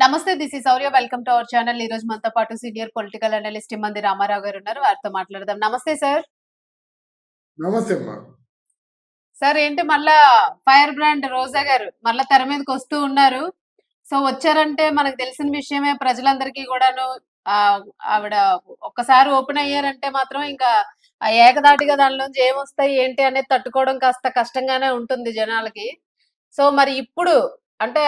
నమస్తే this is Shaurya welcome to our channel ఈ రోజు మనతో పాటు సీనియర్ పొలిటికల్ అనలిస్ట్ మంది రామారావు గారు ఉన్నారు. వారితో మాట్లాడదాం. నమస్తే సార్ నమస్తే సార్ ఏంటి మళ్ళా ఫైర్ బ్రాండ్ రోజా గారు? మళ్ళా తెర మీదకి వస్తూ ఉన్నారు. సో వచ్చారంటే మనకు తెలిసిన విషయమే ప్రజలందరికీ కూడాను ఆ, ఆవిడ ఒక్కసారి ఓపెన్ అయ్యారంటే మాత్రం ఇంకా ఆ ఏకదాటిగా దానిలోంచి ఏమొస్తాయి ఏంటి అనేది తట్టుకోవడం కాస్త కష్టంగానే ఉంటుంది జనాలకి. సో మరి ఇప్పుడు అంటే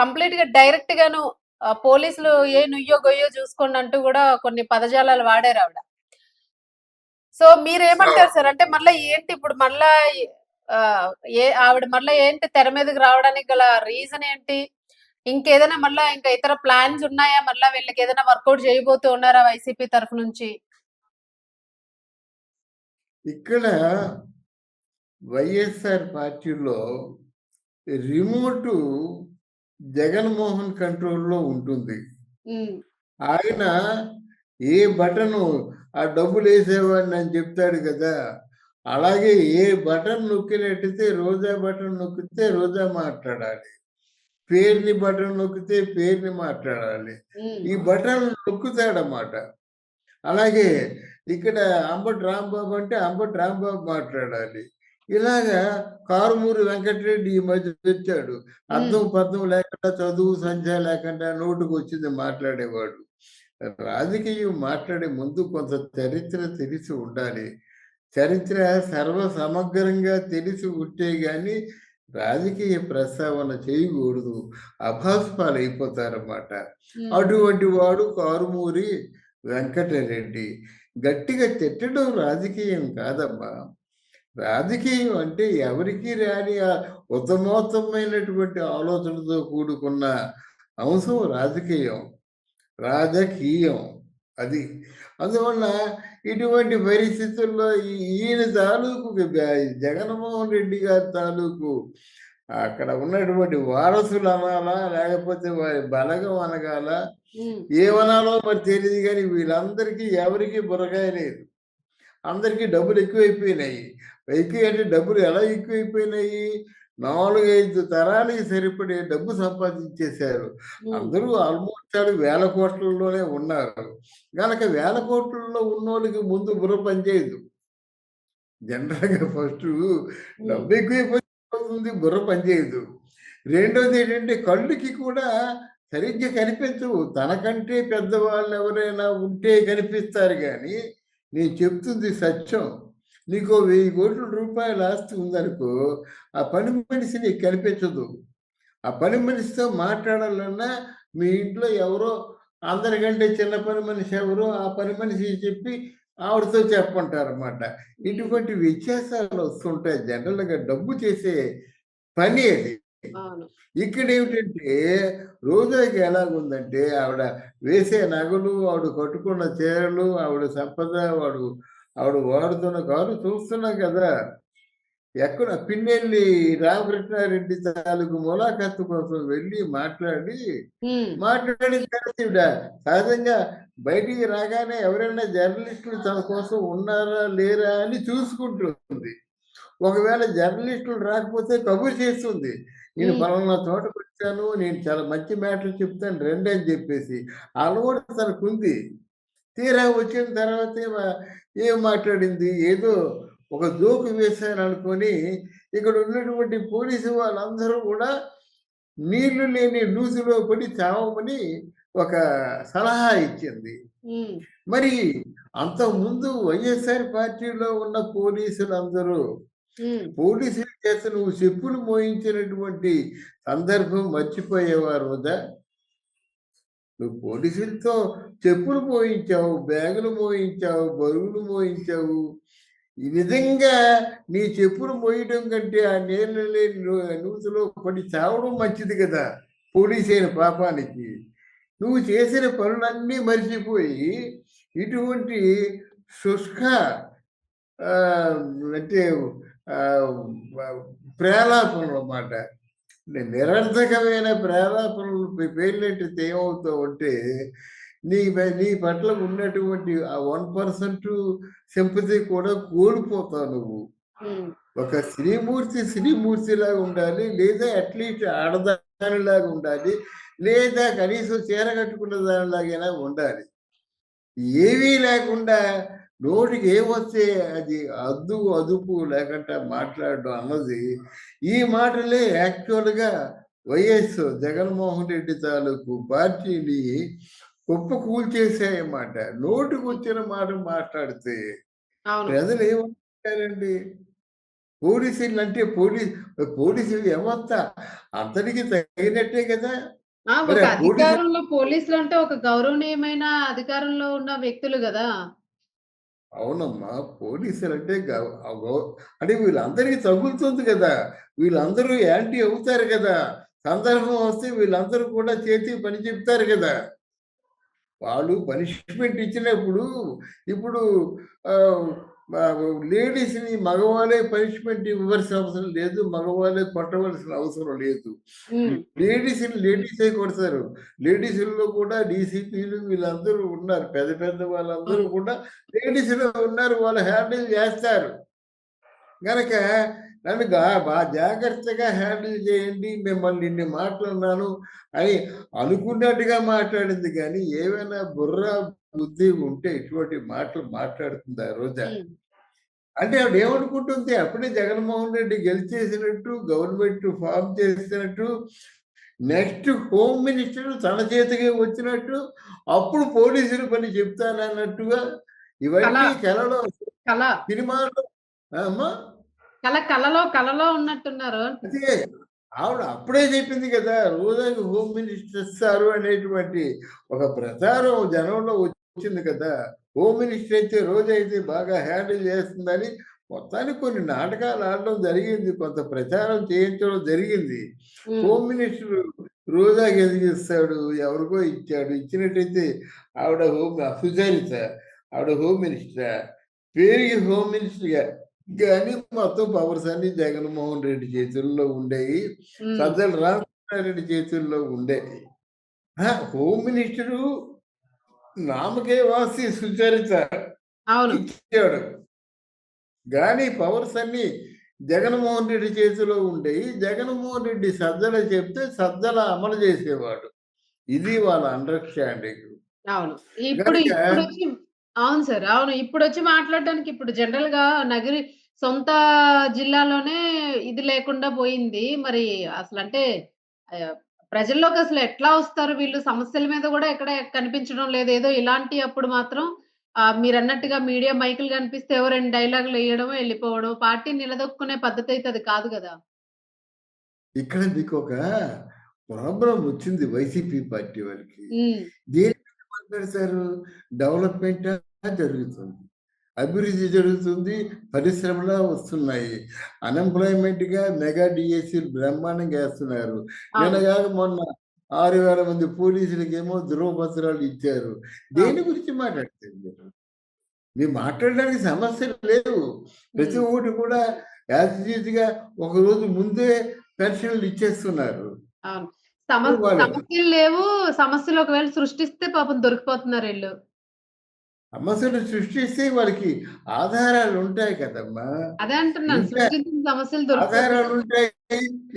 కంప్లీట్గా డైరెక్ట్ గాను ఆ, పోలీసులు ఏ నుయ్యో గొయ్యో చూసుకోండి అంటూ కూడా కొన్ని పదజాలాలు వాడారు ఆవిడ. సో మీరేమంటారు సార్? అంటే మళ్ళీ ఏంటి ఇప్పుడు మళ్ళా ఆ, ఏ ఆవిడ మళ్ళీ ఏంటి తెర మీదకి రావడానికి గల రీజన్ ఏంటి? ఇంకేదైనా మళ్ళా ఇంకా ఇతర ప్లాన్స్ ఉన్నాయా? మళ్ళా వీళ్ళకి ఏదైనా వర్కౌట్ చేయబోతూ ఉన్నారా వైసీపీ తరఫు నుంచి? ఇక్కడ వైఎస్ఆర్ పార్టీలో రిమోట్ జగన్మోహన్ కంట్రోల్లో ఉంటుంది. ఆయన ఏ బటను ఆ డబ్బులు వేసేవాడిని అని చెప్తాడు కదా. అలాగే ఏ బటన్ నొక్కినట్టయితే రోజా బటన్ నొక్కితే రోజా మాట్లాడాలి. పేరుని బటన్ నొక్కితే పేరుని మాట్లాడాలి. ఈ బటన్ నొక్కుతాడన్నమాట. అలాగే ఇక్కడ అంబటి రాంబాబు అంటే అంబటి రాంబాబు మాట్లాడాలి. ఇలాగా కారుమూరి వెంకటరెడ్డి ఈ మధ్య తెచ్చాడు. అర్థం పర్థం లేకుండా చదువు సంఖ్య లేకుండా నోటుకు వచ్చింది మాట్లాడేవాడు. రాజకీయం మాట్లాడే ముందు కొంత చరిత్ర తెలిసి ఉండాలి. చరిత్ర సర్వ సమగ్రంగా తెలిసి ఉంటే గాని రాజకీయ ప్రస్తావన చేయకూడదు. అభాస్పాలు అయిపోతారన్నమాట అటువంటి వాడు కారుమూరి వెంకటరెడ్డి. గట్టిగా తిట్టడం రాజకీయం కాదమ్మా. రాజకీయం అంటే ఎవరికి రాని ఉత్తమోత్తమైనటువంటి ఆలోచనతో కూడుకున్న అంశం రాజకీయం. రాజకీయం అది. అందువల్ల ఇటువంటి పరిస్థితుల్లో ఈ- ఈయన తాలూకు జగన్మోహన్ రెడ్డి గారి తాలూకు అక్కడ ఉన్నటువంటి వారసులు అనాలా లేకపోతే వారి బలగం అనగాల? ఏమనాలో మరి తెలియదు కానీ వీళ్ళందరికీ ఎవరికి బుర్రకాయ లేదు అందరికీ డబ్బులు ఎక్కువైపోయినాయి. ఎక్కువ అంటే డబ్బులు ఎలా ఎక్కువైపోయినాయి నాలుగైదు తరాలకి సరిపడే డబ్బు సంపాదించేశారు. అందరూ ఆల్మోస్ట్ ఆల్ వేల కోట్లలోనే ఉన్నారు. కనుక వేల కోట్లలో ఉన్నోళ్ళకి ముందు బుర్ర పనిచేయదు జనరల్గా ఫస్ట్ డబ్బు ఎక్కువైపోతుంది బుర్ర పనిచేయదు రెండోది ఏంటంటే కళ్ళుకి కూడా సరిగ్గా కనిపించవు. తనకంటే పెద్దవాళ్ళు ఎవరైనా ఉంటే కనిపిస్తారు కానీ నేను చెప్తుంది సత్యం. నీకు వెయ్యి కోట్ల రూపాయల ఆస్తి ఉందనుకో ఆ పని మనిషి నీకు కనిపించదు. ఆ పని మనిషితో మాట్లాడాలన్నా మీ ఇంట్లో ఎవరో అందరికంటే చిన్న పని మనిషి ఎవరో ఆ పని మనిషి చెప్పి ఆవిడతో చెప్పంటారన్నమాట ఇటువంటి వ్యత్యాసాలు వస్తుంటాయి. జనరల్గా డబ్బు చేసే పని అది. ఇక్కడ ఏమిటంటే రోజాకి ఎలాగుందంటే ఆవిడ వేసే నగలు ఆవిడ కట్టుకున్న చీరలు ఆవిడ సంపద వాడు ఆవిడ వాడుతున్న కారు చూస్తున్నాం కదా. ఎక్కడ పిన్నెల్లి రామకృష్ణారెడ్డి తాలూకు ములాఖత్తు కోసం వెళ్ళి మాట్లాడి ఈవిడ సహజంగా బయటికి రాగానే ఎవరైనా జర్నలిస్టులు తన కోసం ఉన్నారా లేరా అని చూసుకుంటుంది. ఒకవేళ జర్నలిస్టులు రాకపోతే కబురు చేస్తుంది. నేను. పలానా తోటకు వచ్చాను నేను చాలా మంచి మ్యాటర్ చెప్తాను రండి అని చెప్పేసి. అలవాటు తనకు ఉంది తీరా వచ్చిన తర్వాత ఏం మాట్లాడింది? ఏదో ఒక జోకు వేశాను అనుకొని ఇక్కడ ఉన్నటువంటి పోలీసు వాళ్ళందరూ కూడా నీళ్ళు లేని లూజులో పడి చావమని ఒక సలహా ఇచ్చింది. మరి అంతకుముందు వైఎస్ఆర్ పార్టీలో ఉన్న పోలీసులందరూ పోలీసుల చేత నువ్వు చెప్పులు మోయించినటువంటి సందర్భం మర్చిపోయేవారు వదా నువ్వు పోలీసులతో చెప్పులు మోయించావు బ్యాగులు మోయించావు బరువులు మోయించావు. ఈ విధంగా నీ చెప్పులు మోయడం కంటే ఆ నీళ్ళు లేని నూతులో పడి చావడం మంచిది కదా పోలీస్ అయిన పాపానికి. నువ్వు చేసిన పనులన్నీ మర్చిపోయి ఇటువంటి శుష్క అంటే ఆ, ప్రేలాపనలు అన్నమాట నిరర్థకమైన ప్రేలాపనలు పేర్లెట్టితే ఏమవుతావు అంటే నీ నీ పట్ల ఉన్నటువంటి ఆ వన్ పర్సెంట్ సింపతి కూడా కోల్పోతావు నువ్వు. ఒక శ్రీమూర్తి శ్రీమూర్తిలాగా ఉండాలి లేదా అట్లీస్ట్ ఆడదానిలాగా ఉండాలి లేదా కనీసం చీర కట్టుకున్న దానిలాగైనా ఉండాలి. ఏమీ లేకుండా నోటికి ఏమొస్తే అది అద్దు అదుపు లేకుండా మాట్లాడడం అన్నది ఈ మాటలే యాక్చువల్గా వైఎస్ జగన్మోహన్ రెడ్డి తాలూకు పార్టీని కుప్ప కూల్చేసాయన్నమాట నోటికి వచ్చిన మాట మాట్లాడితే ప్రజలు ఏమంటారండి పోలీసులు అంటే పోలీస్ పోలీసులు వ్యవస్థ అంతటికి తగినట్టే కదా? అధికారంలో పోలీసులు అంటే ఒక గౌరవనీయమైన అధికారంలో ఉన్న వ్యక్తులు కదా? అవునమ్మా పోలీసులు అంటే అంటే వీళ్ళందరికీ తగులుతుంది కదా. వీళ్ళందరూ యాంటీ అవుతారు కదా. సందర్భం వస్తే వీళ్ళందరూ కూడా చేతి పని చెప్తారు కదా. వాళ్ళు పనిష్మెంట్ ఇచ్చినప్పుడు ఇప్పుడు లేడీస్ని మగవాళ్ళే పనిష్మెంట్ ఇవ్వాల్సిన అవసరం లేదు మగవాళ్ళే కొట్టవలసిన అవసరం లేదు. ఉమ్, లేడీస్ కొడతారు. లేడీస్లో కూడా డీసీపీలు వీళ్ళందరూ ఉన్నారు. పెద్ద పెద్ద వాళ్ళందరూ కూడా లేడీస్లో ఉన్నారు వాళ్ళు హ్యాండిల్ చేస్తారు. కనుక నన్ను బాగా జాగ్రత్తగా హ్యాండిల్ చేయండి మిమ్మల్ని ఇన్ని మాట్లాడినాను అని అనుకున్నట్టుగా మాట్లాడింది. కానీ ఏమైనా బుర్ర బుద్ధి ఉంటే ఇటువంటి మాటలు మాట్లాడుతుంది ఆ రోజా. అంటే ఆవిడ ఏమనుకుంటుంది అప్పుడే జగన్మోహన్ రెడ్డి గెలిచేసినట్టు గవర్నమెంట్ ఫామ్ చేసినట్టు నెక్స్ట్ హోమ్ మినిస్టర్ తన చేతికి వచ్చినట్టు అప్పుడు పోలీసులు పని చెప్తానన్నట్టుగా ఇవన్నీ కళ. కలలో కళ. సినిమాలో. అమ్మా. కళ కళలో కళలో ఉన్నట్టున్నారు. అదే ఆవిడ అప్పుడే చెప్పింది కదా రోజాకి హోమ్ మినిస్టర్ ఇస్తారు అనేటువంటి ఒక ప్రచారం జనంలో వచ్చింది కదా. హోమ్ మినిస్టర్ అయితే రోజు అయితే బాగా హ్యాండిల్ చేస్తుందని మొత్తానికి కొన్ని నాటకాలు ఆడడం జరిగింది. కొంత ప్రచారం చేయించడం జరిగింది. హోమ్ మినిస్టర్ రోజాకి ఎదిగిస్తాడు ఎవరికో ఇచ్చాడు. ఇచ్చినట్టయితే ఆవిడ హోమ్ సుచరిత ఆవిడ హోమ్ మినిస్టర్ పేరుకి హోమ్ మినిస్టర్ కానీ మొత్తం పవర్స్ అన్ని జగన్మోహన్ రెడ్డి చేతుల్లో ఉండేవి సజ్జల రామకృష్ణారెడ్డి చేతుల్లో ఉండేవి హోమ్ మినిస్టరు నామకే వాసి సుచరిత అవును. ఇచ్చాడు. కానీ పవర్స్ అన్ని జగన్మోహన్ రెడ్డి చేతిలో ఉండేవి జగన్మోహన్ రెడ్డి సజ్జల చెప్తే సజ్జల అమలు చేసేవాడు. ఇది వాళ్ళ అండర్స్టాండింగ్ అవును. ఇప్పుడు అవును సార్ అవును. ఇప్పుడు వచ్చి మాట్లాడడానికి ఇప్పుడు జనరల్గా నగరి సొంత జిల్లాలోనే ఇది లేకుండా పోయింది. మరి అసలు అంటే ప్రజల్లోకి అసలు ఎట్లా వస్తారు? వీళ్ళు సమస్యల మీద కూడా ఎక్కడ కనిపించడం లేదు. ఏదో ఇలాంటి అప్పుడు మాత్రం మీరు అన్నట్టుగా మీడియా మైకులు కనిపిస్తే ఎవరు రెండు డైలాగులు వేయడం వెళ్ళిపోవడం పార్టీ నిలదొక్కునే పద్ధతి అయితే అది కాదు కదా? ఇక్కడ మీకు ఒక ప్రాబ్లం వచ్చింది వైసీపీ పార్టీ వారికి ఉమ్, దేని మాట్లాడతారు డెవలప్మెంట్ జరుగుతుంది? అభివృద్ధి జరుగుతుంది పరిశ్రమలు వస్తున్నాయి. అన్ఎంప్లాయ్మెంట్గా మెగా డిఎస్సి బ్రహ్మాండంగా వేస్తున్నారు. నిన్నగాక మొన్న ఆరు వేల మంది పోలీసులకి ఏమో ధృవపత్రాలు ఇచ్చారు. దేని గురించి మాట్లాడతారు మీరు? మీరు మాట్లాడడానికి సమస్యలు లేవు. ప్రతి ఒక్కటి కూడా యాజ్గా ఒక రోజు ముందే పెన్షన్లు ఇచ్చేస్తున్నారు. సమస్యలు లేవు. సమస్యలు ఒకవేళ సృష్టిస్తే పాపం దొరికిపోతున్నారు వీళ్ళు. సమస్యలు సృష్టిస్తే వాళ్ళకి ఆధారాలు ఉంటాయి కదమ్మా. అదే అంటున్నాను ఆధారాలు ఉంటాయి.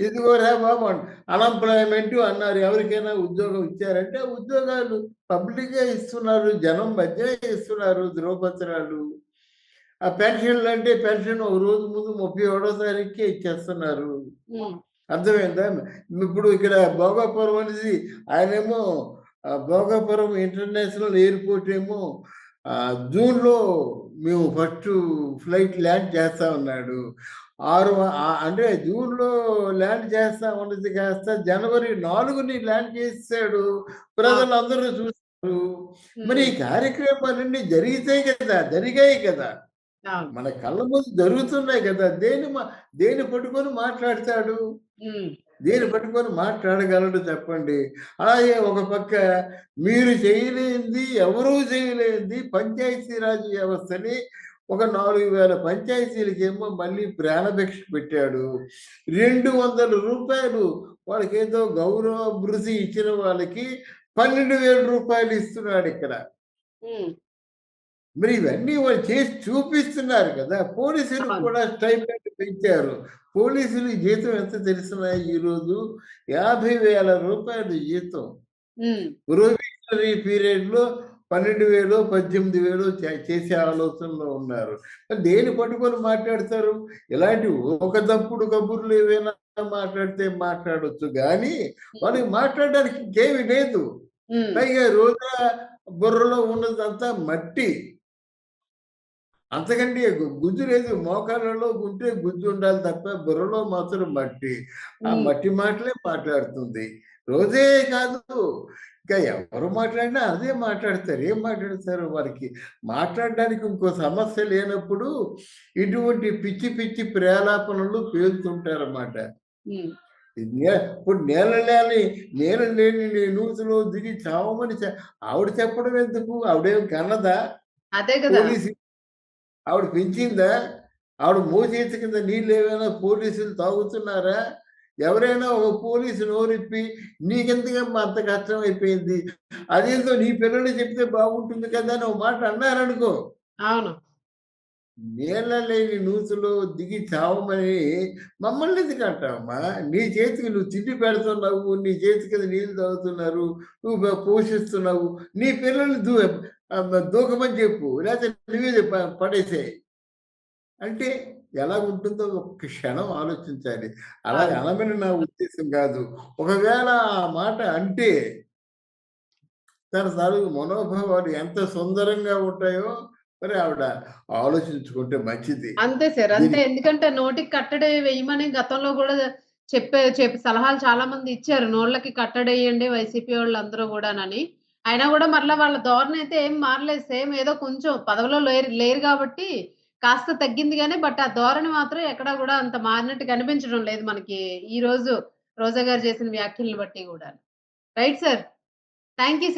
ఇదిగోరా బాబు అన్ఎంప్లాయ్మెంట్ అన్నారు. ఎవరికైనా ఉద్యోగం ఇచ్చారంటే ఉద్యోగాలు పబ్లిక్గా ఇస్తున్నారు జనం మధ్య ఇస్తున్నారు ధ్రువపత్రాలు ఆ పెన్షన్లు అంటే పెన్షన్ ఒక రోజు ముందు ముప్పై ఏడో తారీఖుకే ఇచ్చేస్తున్నారు. అర్థమైందా? ఇప్పుడు ఇక్కడ భోగాపురం అనేది ఆయనేమో భోగాపురం ఇంటర్నేషనల్ ఎయిర్పోర్ట్ ఏమో జూన్లో మేము ఫస్ట్ ఫ్లైట్ ల్యాండ్ చేస్తా ఉన్నాడు. ఆరు అంటే జూన్లో ల్యాండ్ చేస్తా ఉన్నది కాస్త జనవరి నాలుగుని ల్యాండ్ చేసాడు ప్రజలందరూ చూస్తారు మరి ఈ కార్యక్రమాలన్నీ జరిగితాయి కదా జరిగాయి కదా. మన కళ్ళ ముందు జరుగుతున్నాయి కదా. దేని దేని పట్టుకొని మాట్లాడతాడు? దీన్ని పట్టుకొని మాట్లాడగలడు చెప్పండి. అలాగే ఒక పక్క మీరు చేయలేంది ఎవరూ చేయలేంది పంచాయతీరాజ్ వ్యవస్థని ఒక నాలుగు వేల పంచాయతీలకేమో మళ్ళీ ప్రాణభిక్ష పెట్టాడు. రెండు వందల రూపాయలు వాళ్ళకి ఏదో గౌరవ భృతి ఇచ్చిన వాళ్ళకి పన్నెండు వేల రూపాయలు ఇస్తున్నాడు ఇక్కడ. మరి ఇవన్నీ వాళ్ళు చేసి చూపిస్తున్నారు కదా. పోలీసులు. కూడా స్టైపెండ్ పెంచారు. పోలీసులు జీతం ఎంత తెలిసిన ఈరోజు? యాభై వేల రూపాయలు జీతం. ప్రొబేషనరీ పీరియడ్లో పన్నెండు వేలు పద్దెనిమిది వేలు చేసే ఆలోచనలో ఉన్నారు. దేని పట్టుకొని మాట్లాడతారు? ఇలాంటి ఒక తప్పుడు కబుర్లు ఏవైనా మాట్లాడితే మాట్లాడొచ్చు కానీ వాళ్ళకి మాట్లాడడానికి ఇంకేమీ లేదు. పైగా రోజా బుర్రలో ఉన్నదంతా మట్టి. అంతకంటే గుజ్జు లేదు. మోకాళ్ళలో ఉంటే గుజ్జు ఉండాలి తప్ప బుర్రలో మాత్రం మట్టి. ఆ. మట్టి మాటలే మాట్లాడుతుంది. రోజే కాదు. ఇంకా ఎవరు మాట్లాడినా అదే మాట్లాడతారు. ఏం మాట్లాడతారు వారికి? మాట్లాడడానికి ఇంకో సమస్య లేనప్పుడు ఇటువంటి పిచ్చి పిచ్చి ప్రేలాపనలు పేలుతుంటారన్నమాట. ఇప్పుడు నేల లేని నేల లేని నూతులో దిగి చావమని ఆవిడ చెప్పడం ఎందుకు? ఆవిడేం కన్నదా? అదే కదా. ఆవిడ పెంచిందా? ఆవిడ మూసేసి కింద నీళ్ళు ఏమైనా పోలీసులు తాగుతున్నారా? ఎవరైనా ఒక పోలీసు నోరిప్పి నీకెందుకమ్మా అంత కష్టం అయిపోయింది? అదేందో నీ పిల్లలు చెప్తే బాగుంటుంది కదా అని ఒక మాట అన్నారనుకో. అవును. నీళ్ళ లేని నూతులో దిగి చావమని మమ్మల్ని ఎందుకు అంటావమ్మా నీ చేతికి నువ్వు తిండి పెడుతున్నావు నీ చేతికి నీళ్ళు తాగుతున్నారు నువ్వు పోషిస్తున్నావు నీ పిల్లల్ని దూ దూకమని చెప్పు లేకపోతే నువ్వే పడేసే. అంటే ఎలా ఉంటుందో ఒక క్షణం ఆలోచించాలి. అలా అనమని నా ఉద్దేశం కాదు. ఒకవేళ ఆ మాట అంటే తన తాలూకు మనోభావాలు ఎంత సుందరంగా ఉంటాయో మరి ఆవిడ ఆలోచించుకుంటే మంచిది. అంతే సార్ అంతే. ఎందుకంటే నోటికి కట్టడి వేయమని గతంలో కూడా చెప్పే చెప్పి సలహాలు చాలా మంది ఇచ్చారు. నోళ్ళకి కట్టడి వేయండి వైసీపీ వాళ్ళు అందరూ కూడానని. అయినా కూడా మరలా వాళ్ళ ధోరణి అయితే ఏం మారలేదు. సేమ్ ఏదో కొంచెం పదవిలో లేరు లేరు కాబట్టి కాస్త తగ్గింది కానీ బట్ ఆ ధోరణి మాత్రం ఎక్కడా కూడా అంత మారినట్టు కనిపించడం లేదు మనకి ఈ రోజు రోజా గారు చేసిన వ్యాఖ్యలను బట్టి కూడా రైట్ సార్. Thank you